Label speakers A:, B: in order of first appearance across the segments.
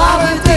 A: Bobby.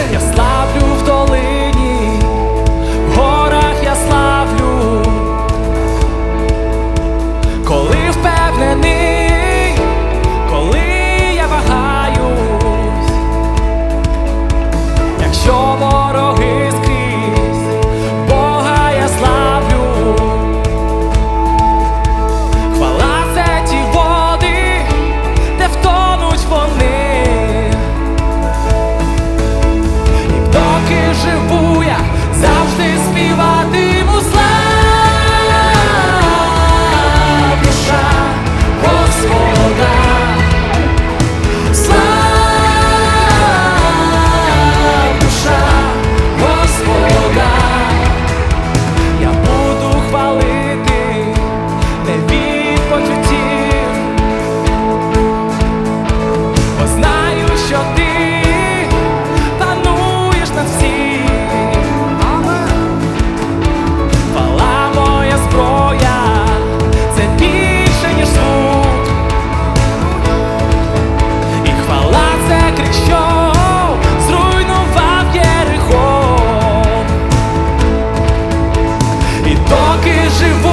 A: shoot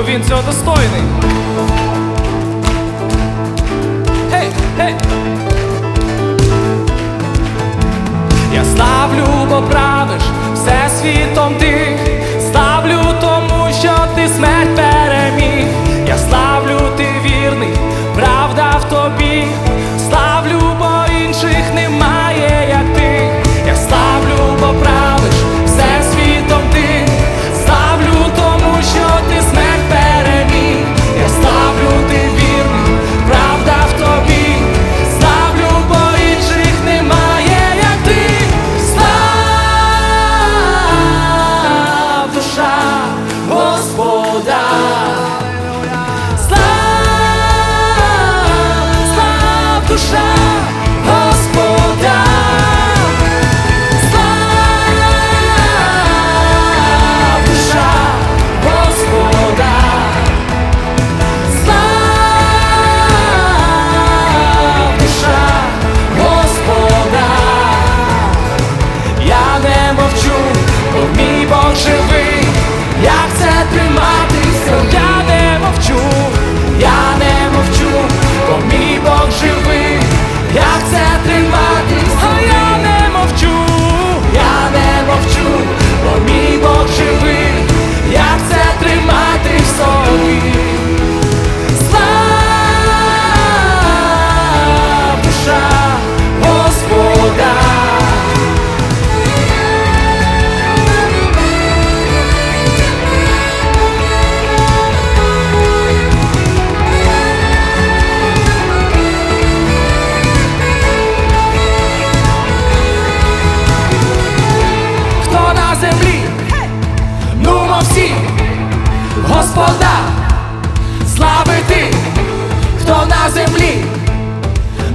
A: бо він цього достойний. Hey, hey. Я ставлю, бо правиш все світом ти, ставлю тому, що ти смерть. землі,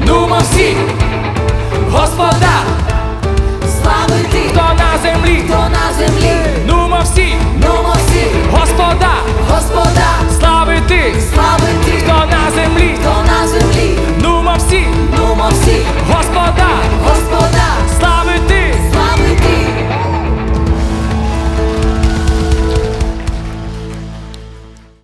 A: нумо всі, Господа, слави
B: ти,
A: хто на землі,
B: хто на землі,
A: нумо всі.